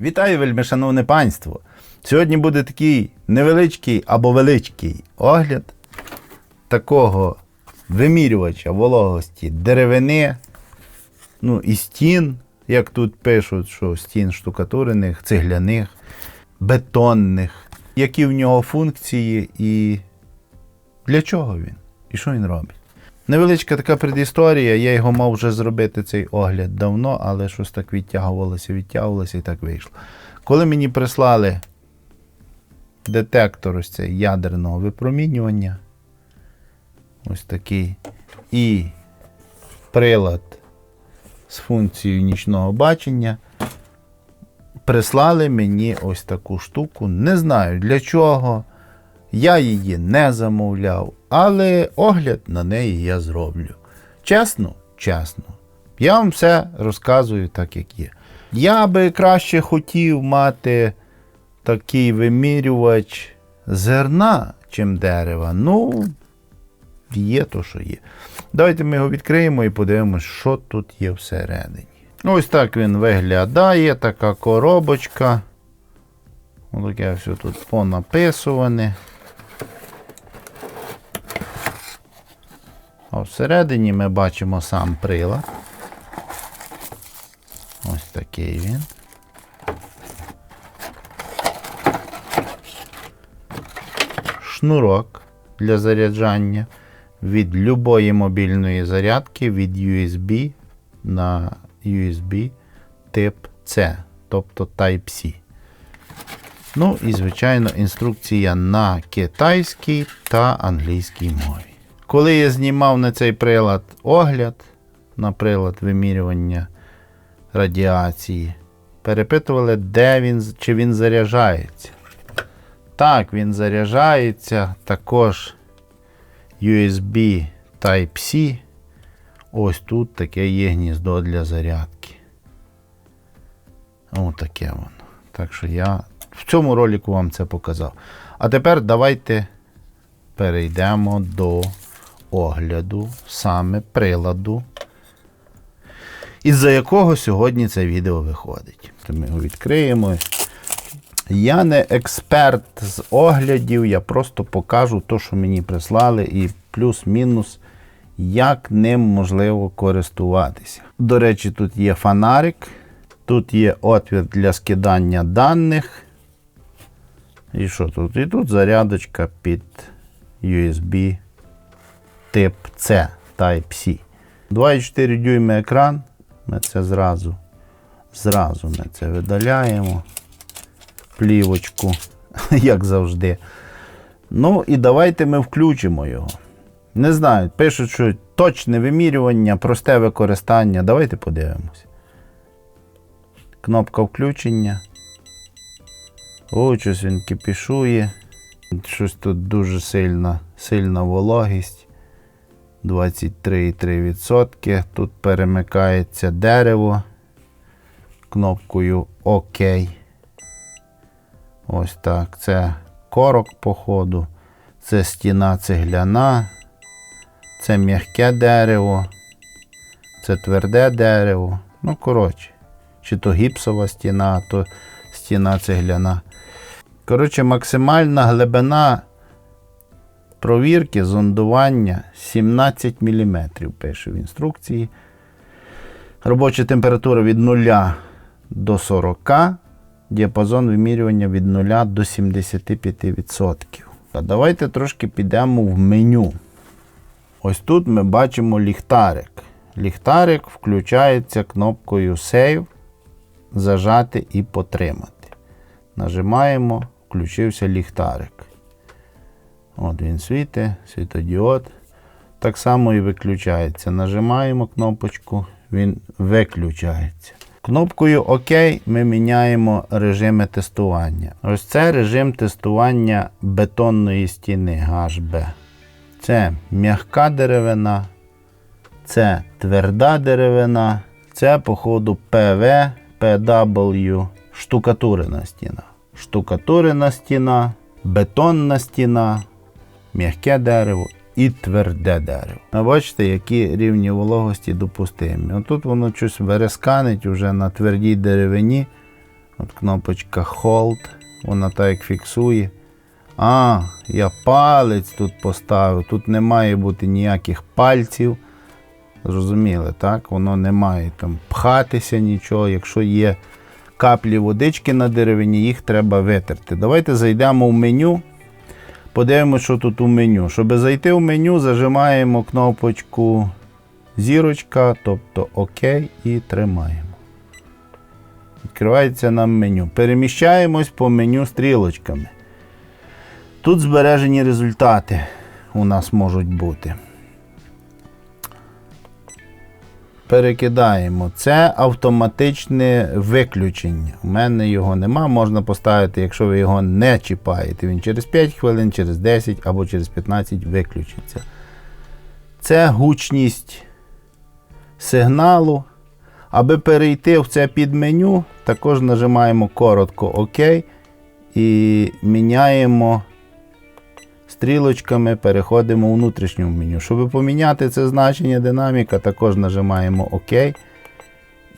Вітаю, вельми шановне панство! Сьогодні буде такий невеличкий або величкий огляд такого вимірювача вологості деревини, ну і стін, як тут пишуть, що стін штукатурених, цегляних, бетонних, які в нього функції і для чого він? І що він робить? Невеличка така предісторія, я його мав вже зробити цей огляд давно, але щось так відтягувалося, відтягувалося і так вийшло. Коли мені прислали детектор ось цей ядерного випромінювання, ось такий, і прилад з функцією нічного бачення, прислали мені ось таку штуку. Не знаю для чого. Я її не замовляв, але огляд на неї я зроблю. Чесно, чесно. Я вам все розказую так, як є. Я би краще хотів мати такий вимірювач зерна, чим дерева. Ну, є то, що є. Давайте ми його відкриємо і подивимося, що тут є всередині. Ось так він виглядає, така коробочка. Ось таке все тут понаписуване. А всередині ми бачимо сам прилад. Ось такий він. Шнурок для заряджання від любої мобільної зарядки від USB на USB тип C, тобто Type-C. Ну і, звичайно, інструкція на китайській та англійській мові. Коли я знімав на цей прилад огляд, на прилад вимірювання радіації, перепитували, де він, чи він заряджається. Так, він заряджається також USB Type-C. Ось тут таке є гніздо для зарядки. Ось таке воно. Так що я в цьому ролику вам це показав. А тепер давайте перейдемо до огляду саме приладу, із-за якого сьогодні це відео виходить. То ми його відкриємо. Я не експерт з оглядів, я просто покажу те, що мені прислали, і плюс-мінус, як ним можливо користуватися. До речі, тут є фонарик, тут є отвір для скидання даних. І що тут? І тут зарядочка під USB тип C Type-C. 2,4 дюйми екран. Ми це зразу, зразу ми це видаляємо. Плівочку, як завжди. Ну і давайте ми включимо його. Не знаю, пишуть, що точне вимірювання, просте використання. Давайте подивимось. Кнопка включення. О, щось він кипішує. Щось тут дуже сильна, сильна вологість. 23,3%. Тут перемикається дерево кнопкою ОК. Ось так. Це корок, походу. Це стіна цегляна. Це м'яке дерево. Це тверде дерево. Ну, коротше, чи то гіпсова стіна, то стіна цегляна. Коротше, максимальна глибина провірки зондування 17 мм, пише в інструкції. Робоча температура від 0 до 40, діапазон вимірювання від 0 до 75%. А давайте трошки підемо в меню. Ось тут ми бачимо ліхтарик. Ліхтарик включається кнопкою Save, зажати і потримати. Нажимаємо, включився ліхтарик. От він світить, світодіод. Так само і виключається. Нажимаємо кнопочку, він виключається. Кнопкою ОК ми міняємо режими тестування. Ось це режим тестування бетонної стіни HB. Це м'яка деревина, це тверда деревина, це, походу, ПВ, PW, штукатурена стіна. Штукатурена стіна, бетонна стіна, м'яке дерево і тверде дерево. А бачите, які рівні вологості допустимі. Отут воно щось вересканить вже на твердій деревині. От кнопочка Hold, вона так як фіксує. А, я палець тут поставив. Тут не має бути ніяких пальців. Зрозуміли, так? Воно не має там пхатися нічого. Якщо є каплі водички на деревині, їх треба витерти. Давайте зайдемо в меню. Подивимося, що тут у меню. Щоб зайти в меню, зажимаємо кнопочку зірочка, тобто ОК, і тримаємо. Відкривається нам меню. Переміщаємось по меню стрілочками. Тут збережені результати у нас можуть бути. Перекидаємо. Це автоматичне виключення. У мене його нема. Можна поставити, якщо ви його не чіпаєте. Він через 5 хвилин, через 10 або через 15 виключиться. Це гучність сигналу. Аби перейти в це підменю, також нажимаємо коротко ОК і міняємо стрілочками, переходимо у внутрішнє меню. Щоб поміняти це значення динаміка, також нажимаємо ОК.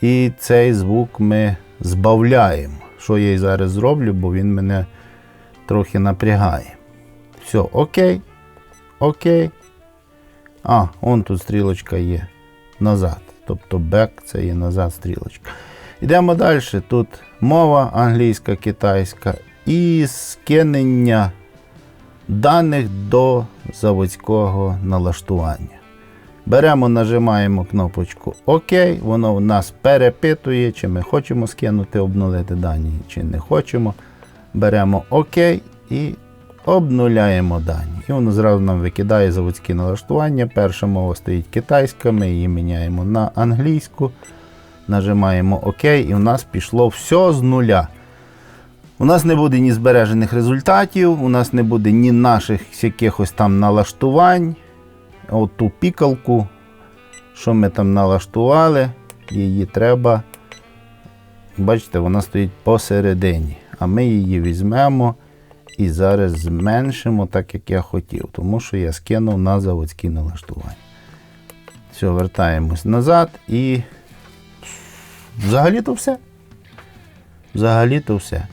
І цей звук ми збавляємо. Що я і зараз зроблю, бо він мене трохи напрягає. Все, ОК. ОК. А, он тут стрілочка є. Назад. Тобто back це є назад стрілочка. Йдемо далі. Тут мова англійська, китайська і скинення даних до заводського налаштування. Беремо, нажимаємо кнопочку ОК, воно в нас перепитує, чи ми хочемо скинути, обнулити дані, чи не хочемо. Беремо ОК і обнуляємо дані. І воно зразу нам викидає заводські налаштування. Перша мова стоїть китайська, ми її міняємо на англійську. Нажимаємо ОК, і в нас пішло все з нуля. У нас не буде ні збережених результатів, у нас не буде ні наших якихось там налаштувань. От ту пікалку, що ми там налаштували, її треба. Бачите, вона стоїть посередині. А ми її візьмемо і зараз зменшимо, так як я хотів, тому що я скинув на заводські налаштування. Все, вертаємось назад і взагалі-то все. Взагалі-то все.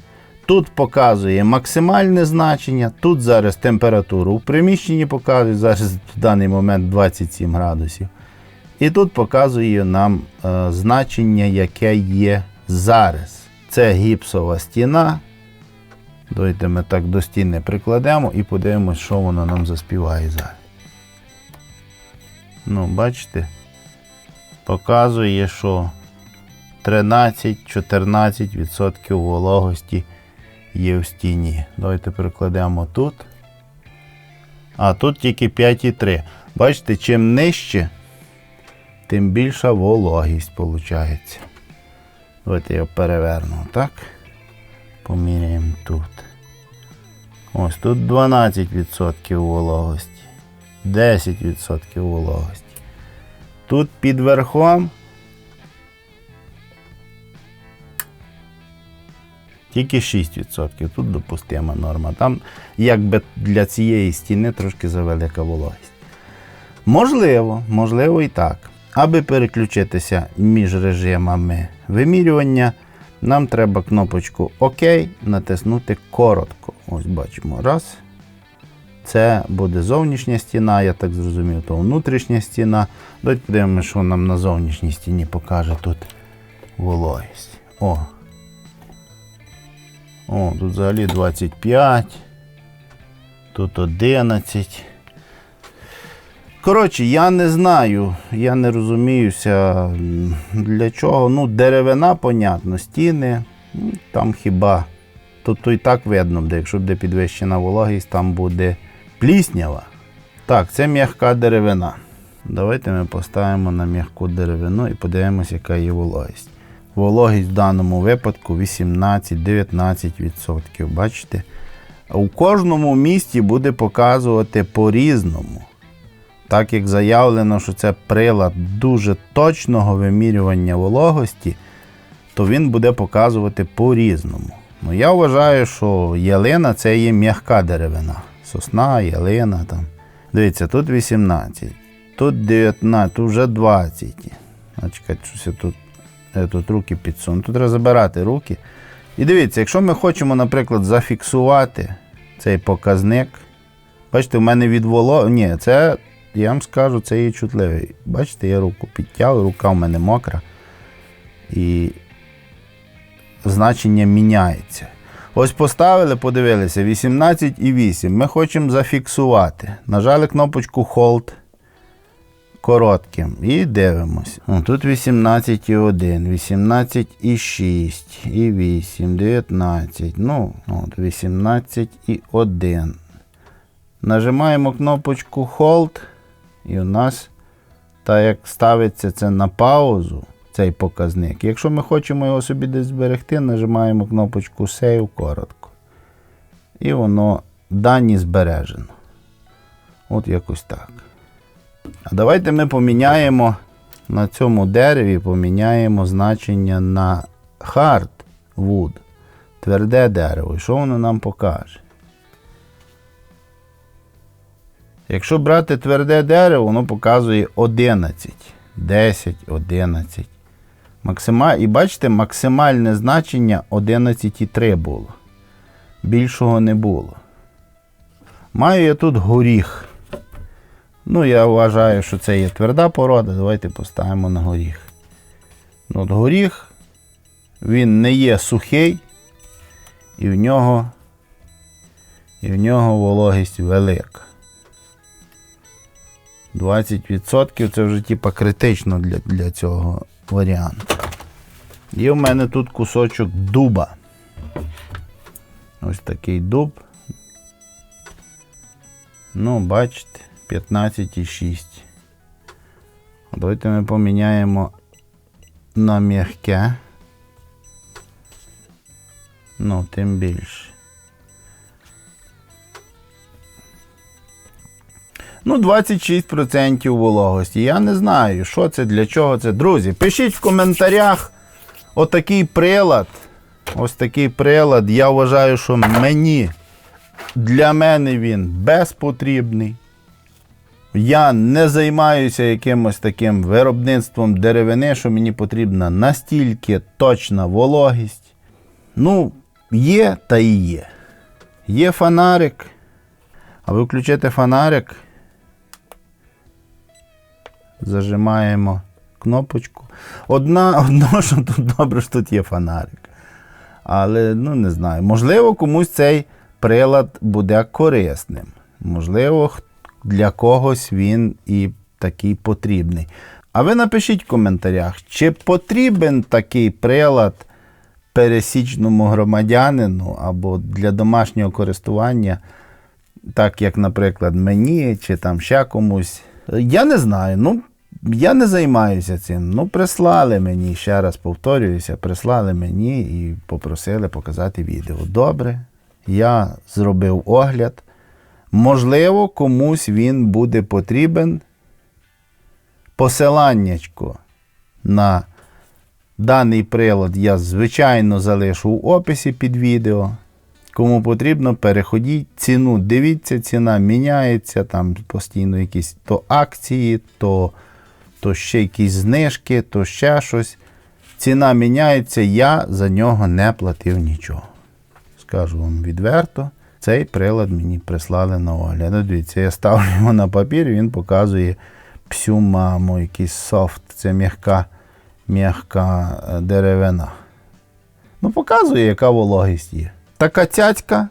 Тут показує максимальне значення, тут зараз температуру в приміщенні показує, зараз в даний момент 27 градусів. І тут показує нам е, значення, яке є зараз. Це гіпсова стіна. Давайте ми так до стіни прикладемо і подивимось, що воно нам заспіває зараз. Ну, бачите, показує, що 13-14% вологості є в стіні. Давайте прикладемо тут. А тут тільки 5,3. Бачите, чим нижче, тим більша вологість виходить. Давайте я переверну, так? Поміряємо тут. Ось тут 12% вологості. 10% вологості. Тут під верхом Тільки 6%. Тут допустима норма. Там якби для цієї стіни трошки завелика вологість. Можливо, можливо і так. Аби переключитися між режимами вимірювання, нам треба кнопочку ОК натиснути коротко. Ось бачимо. Раз. Це буде зовнішня стіна, я так зрозумів, то внутрішня стіна. Давайте подивимося, що нам на зовнішній стіні покаже тут вологість. О, о, тут взагалі 25. Тут 11. Коротше, я не знаю, я не розуміюся, для чого. Ну, деревина, понятно, стіни. ну, Там хіба. Тобто і так видно, де якщо буде підвищена вологість, там буде пліснява. Так, це м'яка деревина. Давайте ми поставимо на м'яку деревину і подивимося, яка є вологість. Вологість в даному випадку 18-19%. Бачите? У кожному місті буде показувати по-різному. Так як заявлено, що це прилад дуже точного вимірювання вологості, то він буде показувати по-різному. Ну, Я вважаю, що ялина це є м'яка деревина. Сосна, ялина. там. Дивіться, тут 18, тут 19, тут вже 20. А чекайте, щось я тут, тут руки підсуну. Тут треба забирати руки І дивіться, якщо ми хочемо, наприклад, зафіксувати цей показник, бачите, в мене від воло... Ні, це, я вам скажу, це є чутливий. Бачите, я руку підтягую, рука в мене мокра. І значення міняється. Ось поставили, подивилися, 18,8. Ми хочемо зафіксувати. Нажали кнопочку Hold коротким і дивимося. О, тут 18,1, 18,6, і 8, 19. Ну, от 18,1. Нажимаємо кнопочку Hold, і у нас, так як ставиться це на паузу, цей показник. Якщо ми хочемо його собі десь зберегти, нажимаємо кнопочку Save коротко. І воно дані збережено. От якось так. А давайте ми поміняємо на цьому дереві, поміняємо значення на hardwood, тверде дерево. І що воно нам покаже? Якщо брати тверде дерево, воно показує 11, 10, 11. Максима... І бачите, максимальне значення 11,3 було. Більшого не було. Маю я тут горіх. Ну, я вважаю, що це є тверда порода. Давайте поставимо на горіх. Ну, От горіх, він не є сухий, і в нього, і в нього вологість велика. 20% це вже типа критично для, для цього варіанту. Є в мене тут кусочок дуба. Ось такий дуб. Ну, бачите, 15,6. Давайте ми поміняємо на м'яке. Ну, тим більше. Ну, 26% вологості. Я не знаю, що це, для чого це. Друзі, пишіть в коментарях отакий прилад. Ось такий прилад. Я вважаю, що мені, для мене він безпотрібний. Я не займаюся якимось таким виробництвом деревини, що мені потрібна настільки точна вологість. Ну, є та і є. Є фонарик. А ви включите фонарик. Зажимаємо кнопочку. Одна, одно, що тут добре, що тут є фонарик. Але, ну, не знаю. Можливо, комусь цей прилад буде корисним. Можливо, для когось він і такий потрібний. А ви напишіть в коментарях, чи потрібен такий прилад пересічному громадянину або для домашнього користування, так як, наприклад, мені чи там ще комусь. Я не знаю. Ну, я не займаюся цим. Ну, прислали мені, ще раз повторююся, прислали мені і попросили показати відео. Добре, я зробив огляд. Можливо, комусь він буде потрібен. Посиланнячко на даний прилад я, звичайно, залишу в описі під відео. Кому потрібно, переходіть, ціну дивіться, ціна міняється, там постійно якісь то акції, то, то ще якісь знижки, то ще щось. Ціна міняється, я за нього не платив нічого. Скажу вам відверто. Цей прилад мені прислали на огляд. Дивіться, я ставлю його на папір, він показує псю маму, якийсь софт, це м'яка м'яка е, деревина. Ну, показує, яка вологість є. Така цяцька,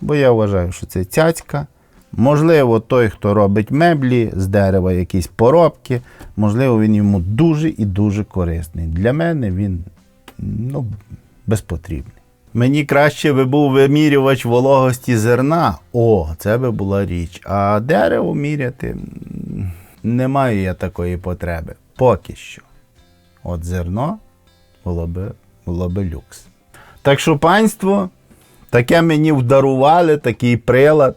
бо я вважаю, що це цяцька. Можливо, той, хто робить меблі з дерева, якісь поробки, можливо, він йому дуже і дуже корисний. Для мене він ну, безпотрібний. Мені краще би був вимірювач вологості зерна. О, це би була річ. А дерево міряти не маю я такої потреби. Поки що. От зерно було би, було би люкс. Так що, панство, таке мені вдарували, такий прилад.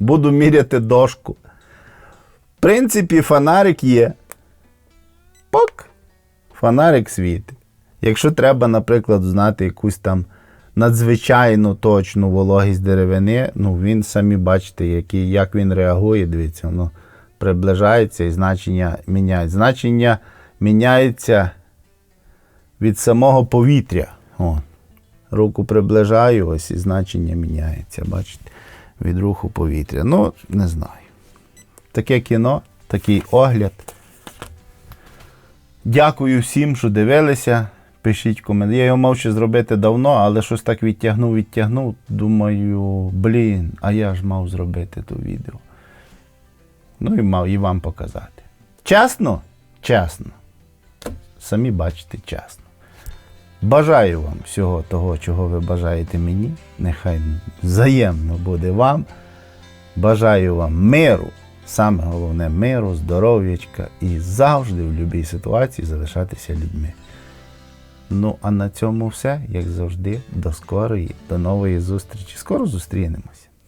Буду міряти дошку. В принципі, фонарик є. Пок. Фонарик світить. Якщо треба, наприклад, знати якусь там надзвичайно точну вологість деревини, ну він самі бачите, який, як він реагує, дивіться, воно приближається і значення міняється. Значення міняється від самого повітря. О. руку приближаю, ось і значення міняється. Бачите, від руху повітря. Ну, не знаю. Таке кіно, такий огляд. Дякую всім, що дивилися. Пишіть коментарі. Я його мав ще зробити давно, але щось так відтягнув, відтягнув. Думаю, блін, а я ж мав зробити то відео. Ну і мав і вам показати. Чесно? Чесно. Самі бачите, чесно. Бажаю вам всього того, чого ви бажаєте мені. Нехай взаємно буде вам. Бажаю вам миру, саме головне миру, здоров'ячка і завжди в будь-якій ситуації залишатися людьми. Ну, а на цьому все, як завжди, до скорої, до нової зустрічі. Скоро зустрінемося.